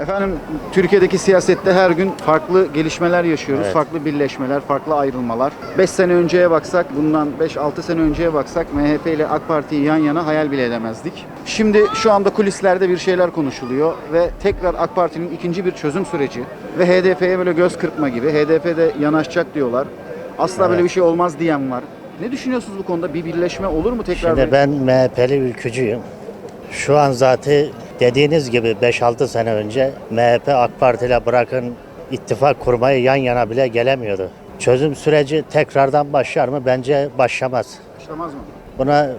Efendim Türkiye'deki siyasette her gün farklı gelişmeler yaşıyoruz. Evet. Farklı birleşmeler, farklı ayrılmalar. 5 sene önceye baksak, bundan 5-6 sene önceye baksak MHP ile AK Parti'yi yan yana hayal bile edemezdik. Şimdi şu anda kulislerde bir şeyler konuşuluyor ve tekrar AK Parti'nin ikinci bir çözüm süreci ve HDP'ye böyle göz kırpma gibi HDP'de yanaşacak diyorlar. Asla böyle bir şey olmaz diyen var. Ne düşünüyorsunuz bu konuda? Bir birleşme olur mu tekrar? Şimdi bir- ben MHP'li ülkücüyüm. Şu an zaten dediğiniz gibi 5-6 sene önce MHP AK Parti ile bırakın ittifak kurmayı yan yana bile gelemiyordu. Çözüm süreci tekrardan başlar mı? Bence başlamaz. Başlamaz mı? Buna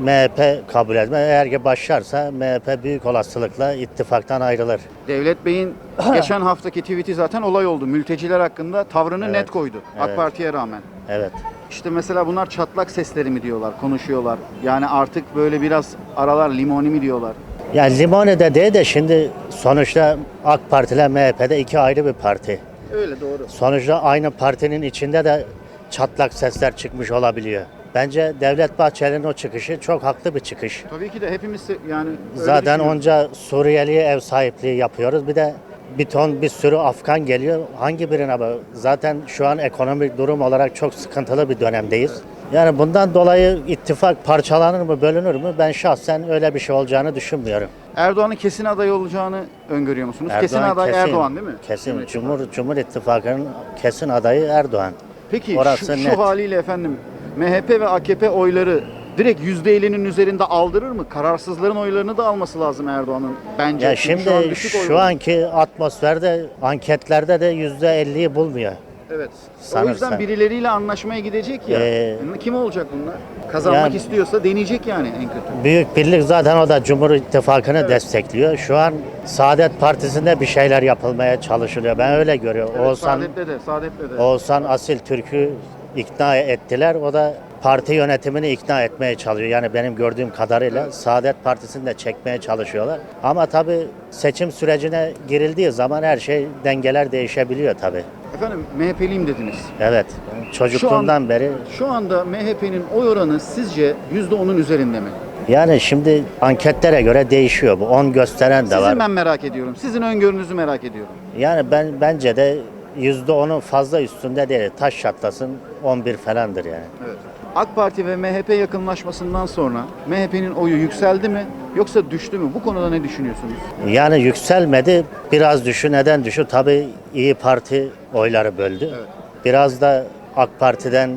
MHP kabul etmez. Eğer ki başlarsa MHP büyük olasılıkla ittifaktan ayrılır. Devlet Bey'in geçen haftaki tweet'i zaten olay oldu. Mülteciler hakkında tavrını Evet. net koydu. AK Evet. Parti'ye rağmen. Evet. İşte mesela bunlar çatlak sesleri mi diyorlar, konuşuyorlar. Yani artık böyle biraz aralar limoni mi diyorlar. Yani Limoni'de değil de şimdi sonuçta AK Parti ile MHP'de iki ayrı bir parti. Öyle doğru. Sonuçta aynı partinin içinde de çatlak sesler çıkmış olabiliyor. Bence Devlet Bahçeli'nin o çıkışı çok haklı bir çıkış. Tabii ki de hepimiz yani öyle Zaten düşünüyoruz. onca Suriyeli'ye ev sahipliği yapıyoruz. Bir de bir ton bir sürü Afgan geliyor. Hangi birine bak? Zaten şu an ekonomik durum olarak çok sıkıntılı bir dönemdeyiz. Yani bundan dolayı ittifak parçalanır mı, bölünür mü? Ben şahsen öyle bir şey olacağını düşünmüyorum. Erdoğan'ın kesin aday olacağını öngörüyor musunuz? kesin aday Erdoğan değil mi? Kesin. Cumhuriyet Cumhur, Cumhur İttifakı'nın kesin adayı Erdoğan. Peki Orası şu, şu net. haliyle efendim MHP ve AKP oyları direkt %50'nin üzerinde aldırır mı? Kararsızların oylarını da alması lazım Erdoğan'ın bence. Ya Çünkü şimdi şu, an şu anki atmosferde anketlerde de yüzde 50'yi bulmuyor. Evet. O Sanırsam. yüzden birileriyle anlaşmaya gidecek ya. Ee, Kim olacak bunlar? Kazanmak yani- istiyorsa deneyecek yani en kötü. Büyük Birlik zaten o da Cumhur İttifakı'nı destekliyor. Şu an Saadet Partisi'nde bir şeyler yapılmaya çalışılıyor. Ben öyle görüyorum. Evet, Oğuzhan, Saadet'le de, Saadet'le de. Oğuzhan Asil Türk'ü ikna ettiler. O da parti yönetimini ikna etmeye çalışıyor. Yani benim gördüğüm kadarıyla Saadet Partisi'ni de çekmeye çalışıyorlar. Ama tabii seçim sürecine girildiği zaman her şey dengeler değişebiliyor tabii. Efendim MHP'liyim dediniz. Evet. Çocukluğumdan beri Şu anda MHP'nin oy oranı sizce %10'un üzerinde mi? yani şimdi anketlere göre değişiyor bu. 10 gösteren de Sizin var. ben merak ediyorum. Sizin öngörünüzü merak ediyorum. Yani ben bence de %10'un fazla üstünde değil. Taş çatlasın 11 falandır yani. Evet. AK Parti ve MHP yakınlaşmasından sonra MHP'nin oyu yükseldi mi yoksa düştü mü? Bu konuda ne düşünüyorsunuz? Yani yükselmedi. Biraz düşü neden düşü? Tabii İyi Parti oyları böldü. Evet. Biraz da AK Parti'den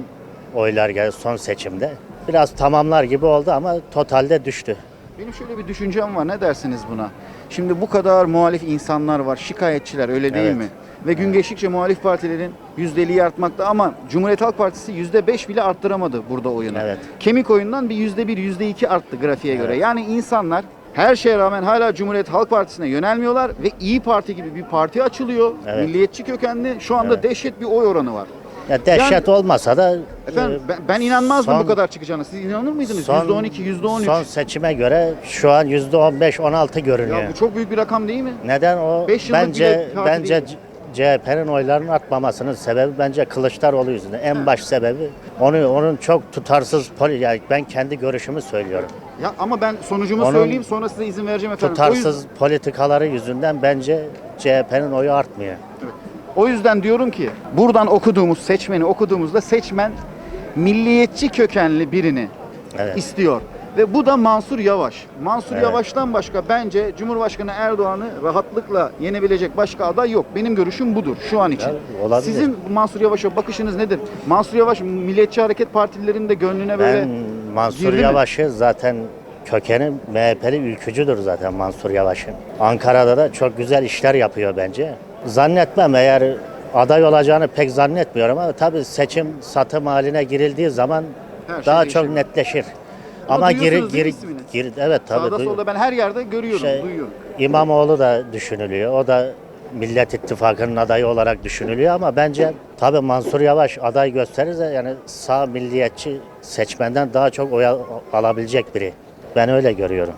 oylar geldi son seçimde. Biraz tamamlar gibi oldu ama totalde düştü. Benim şöyle bir düşüncem var. Ne dersiniz buna? Şimdi bu kadar muhalif insanlar var, şikayetçiler öyle değil Evet. mi? Ve gün geçtikçe muhalif partilerin %50'yi artmakta ama Cumhuriyet Halk Partisi %5 bile arttıramadı burada oyunu. Evet. Kemik oyundan bir %1, %2 arttı grafiğe göre. Evet. Yani insanlar her şeye rağmen hala Cumhuriyet Halk Partisi'ne yönelmiyorlar ve İyi Parti gibi bir parti açılıyor. Evet. Milliyetçi kökenli. Şu anda Evet. dehşet bir oy oranı var. Ya dehşet Yani- olmasa da Efendim e, ben, ben inanmazdım son- bu kadar çıkacağına. Siz inanır mıydınız? son- %12, %13. Son seçime göre şu an %15-16 görünüyor. Ya bu çok büyük bir rakam değil mi? Neden o? Beş bence bile bence değil. CHP'nin oylarının artmamasının sebebi bence Kılıçdaroğlu yüzünden. En baş sebebi onu onun çok tutarsız poli yani ben kendi görüşümü söylüyorum. Ya ama ben sonucumu Onun söyleyeyim sonra size izin vereceğim efendim. O yüzden- Tutarsız politikaları yüzünden bence CHP'nin oyu artmıyor. O yüzden diyorum ki buradan okuduğumuz seçmeni okuduğumuzda seçmen milliyetçi kökenli birini Evet. istiyor. Ve bu da Mansur Yavaş. Mansur Evet. Yavaş'tan başka bence Cumhurbaşkanı Erdoğan'ı rahatlıkla yenebilecek başka aday yok. Benim görüşüm budur şu an için. Ya, olabilir. Sizin Mansur Yavaş'a bakışınız nedir? Mansur Yavaş Milliyetçi Hareket Partililerin de gönlüne böyle Ben Mansur? Yavaş'ı zaten kökeni MHP'li ülkücüdür zaten Mansur Yavaş'ın. Ankara'da da çok güzel işler yapıyor bence. Zannetmem eğer aday olacağını pek zannetmiyorum ama tabii seçim satım haline girildiği zaman Her şey daha değişebilir. çok netleşir. Ama mi ismini? giri evet tabii. sağda duy- solda ben her yerde görüyorum, Şey, duyuyorum. İmamoğlu da düşünülüyor. O da Millet İttifakı'nın adayı olarak düşünülüyor ama bence tabii Mansur Yavaş aday gösterirse yani sağ milliyetçi seçmenden daha çok oy al- alabilecek biri. Ben öyle görüyorum.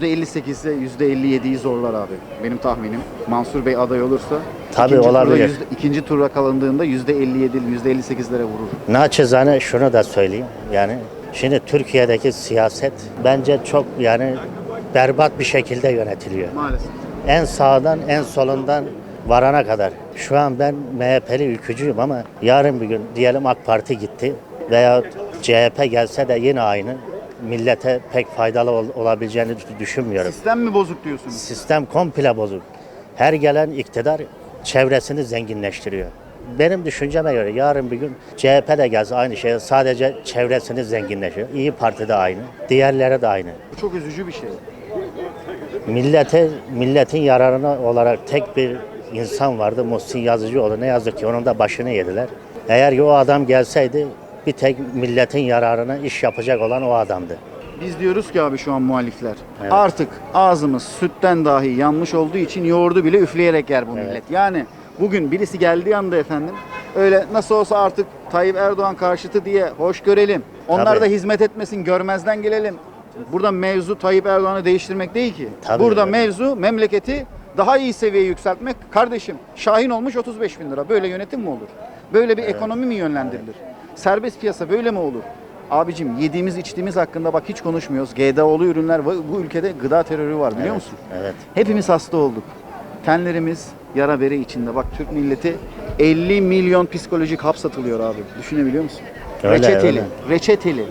%58'e %57'yi zorlar abi. Benim tahminim. Mansur Bey aday olursa Tabii ikinci olabilir. Turda, yüzde- ikinci tura kalındığında %57, %58'lere vurur. Naçizane şunu da söyleyeyim. Yani şimdi Türkiye'deki siyaset bence çok yani berbat bir şekilde yönetiliyor. Maalesef. En sağdan en solundan varana kadar. Şu an ben MHP'li ülkücüyüm ama yarın bir gün diyelim AK Parti gitti veya CHP gelse de yine aynı. Millete pek faydalı ol- olabileceğini düşünmüyorum. Sistem mi bozuk diyorsunuz? Sistem komple bozuk. Her gelen iktidar çevresini zenginleştiriyor. Benim düşünceme göre yarın bir gün CHP de gelse aynı şey sadece çevresini zenginleşiyor. İyi Parti de aynı, diğerleri de aynı. Bu çok üzücü bir şey. Millete, milletin yararına olarak tek bir insan vardı Muhsin Yazıcıoğlu. Ne yazık ki onun da başını yediler. Eğer ki o adam gelseydi bir tek milletin yararına iş yapacak olan o adamdı. Biz diyoruz ki abi şu an muhalifler. Evet. Artık ağzımız sütten dahi yanmış olduğu için yoğurdu bile üfleyerek yer bu Evet. millet. Yani bugün birisi geldiği anda efendim öyle nasıl olsa artık Tayyip Erdoğan karşıtı diye hoş görelim. Onlar Tabii. da hizmet etmesin, görmezden gelelim. Burada mevzu Tayyip Erdoğan'ı değiştirmek değil ki. Tabii Burada öyle. mevzu memleketi daha iyi seviyeye yükseltmek. Kardeşim Şahin olmuş 35 bin lira. Böyle yönetim mi olur? Böyle bir ekonomi mi yönlendirilir? Serbest piyasa böyle mi olur? Abicim yediğimiz içtiğimiz hakkında bak hiç konuşmuyoruz. GDO'lu ürünler var. Bu ülkede gıda terörü var biliyor musun? Evet. Hepimiz hasta olduk. Tenlerimiz yara bere içinde. Bak Türk milleti 50 milyon psikolojik hap satılıyor abi. Düşünebiliyor musun? Öyle, reçeteli. öyle. Reçeteli.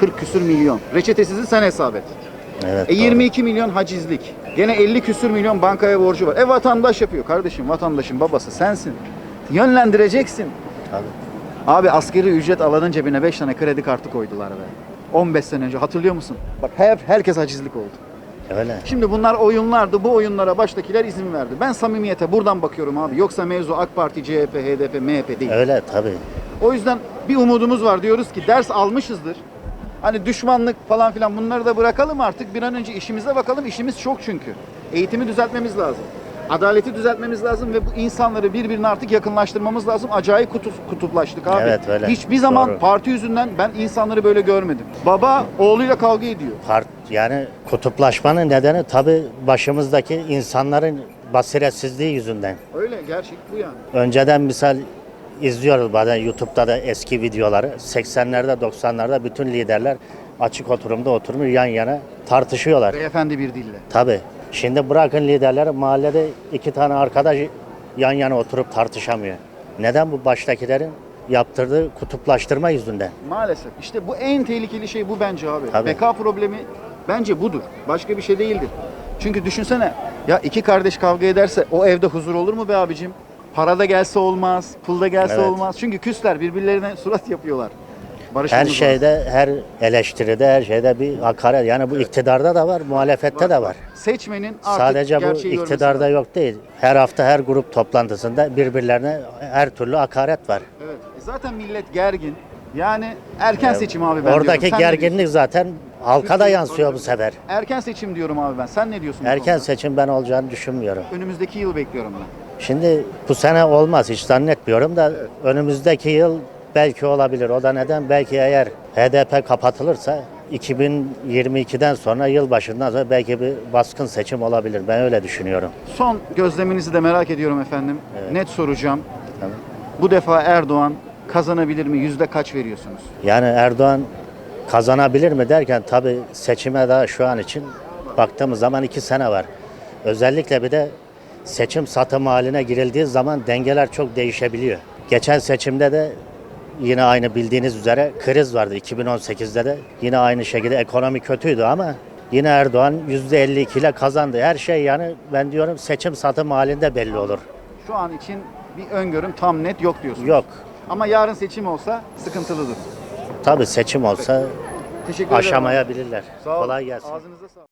40 küsür milyon. Reçetesizi sen hesap et. Evet. E doğru. 22 milyon hacizlik. Gene 50 küsür milyon bankaya borcu var. E vatandaş yapıyor. Kardeşim vatandaşın babası sensin. Yönlendireceksin. Tabii. Abi askeri ücret alanın cebine 5 tane kredi kartı koydular be. 15 sene önce hatırlıyor musun? Bak her, herkes hacizlik oldu. Öyle. Şimdi bunlar oyunlardı. Bu oyunlara baştakiler izin verdi. Ben samimiyete buradan bakıyorum abi. Yoksa mevzu AK Parti, CHP, HDP, MHP değil. Öyle tabii. O yüzden bir umudumuz var. Diyoruz ki ders almışızdır. Hani düşmanlık falan filan bunları da bırakalım artık. Bir an önce işimize bakalım. İşimiz çok çünkü. Eğitimi düzeltmemiz lazım. Adaleti düzeltmemiz lazım ve bu insanları birbirine artık yakınlaştırmamız lazım. Acayip kutup, kutuplaştık abi. Evet, öyle. Hiçbir zaman Doğru. parti yüzünden ben insanları böyle görmedim. Baba oğluyla kavga ediyor. Part, yani kutuplaşmanın nedeni tabii başımızdaki insanların basiretsizliği yüzünden. Öyle gerçek bu yani. Önceden misal izliyoruz bazen YouTube'da da eski videoları. 80'lerde 90'larda bütün liderler açık oturumda oturmuş yan yana tartışıyorlar. Beyefendi bir dille. Tabii. Şimdi bırakın liderleri mahallede iki tane arkadaş yan yana oturup tartışamıyor. Neden bu baştakilerin yaptırdığı kutuplaştırma yüzünden? Maalesef. İşte bu en tehlikeli şey bu bence abi. Tabii. Beka problemi bence budur. Başka bir şey değildir. Çünkü düşünsene ya iki kardeş kavga ederse o evde huzur olur mu be abicim? Para da gelse olmaz, pul da gelse Evet. olmaz. Çünkü küsler birbirlerine surat yapıyorlar. Her Barışmamız lazım. şeyde, her eleştiride, her şeyde bir hakaret. Yani bu iktidarda da var, muhalefette de var. Seçmenin artık Sadece bu gerçeği görmesi iktidarda lazım. yok değil. Her hafta her grup toplantısında birbirlerine her türlü hakaret var. Evet. E Zaten millet gergin. Yani erken seçim abi ben Oradaki diyorum. Sen ne diyorsun? gerginlik zaten halka da yansıyor bu sefer. Erken seçim diyorum abi ben. Sen ne diyorsun? bu Erken konuda? seçim ben olacağını düşünmüyorum. Önümüzdeki yıl bekliyorum ben. Şimdi bu sene olmaz hiç zannetmiyorum da önümüzdeki yıl belki olabilir. O da neden? Belki eğer HDP kapatılırsa 2022'den sonra yılbaşından sonra belki bir baskın seçim olabilir. Ben öyle düşünüyorum. Son gözleminizi de merak ediyorum efendim. Net soracağım. Bu defa Erdoğan kazanabilir mi? Yüzde kaç veriyorsunuz? Yani Erdoğan kazanabilir mi derken tabii seçime daha şu an için baktığımız zaman iki sene var. Özellikle bir de seçim satım haline girildiği zaman dengeler çok değişebiliyor. Geçen seçimde de yine aynı bildiğiniz üzere kriz vardı 2018'de de. Yine aynı şekilde ekonomi kötüydü ama yine Erdoğan %52 ile kazandı. Her şey yani ben diyorum seçim satım halinde belli olur. Şu an için bir öngörüm tam net yok diyorsunuz. Yok. Ama yarın seçim olsa sıkıntılıdır. Tabii seçim olsa Teşekkür ederim. aşamayabilirler. Sağ olun. Kolay gelsin. Ağzınıza sağlık.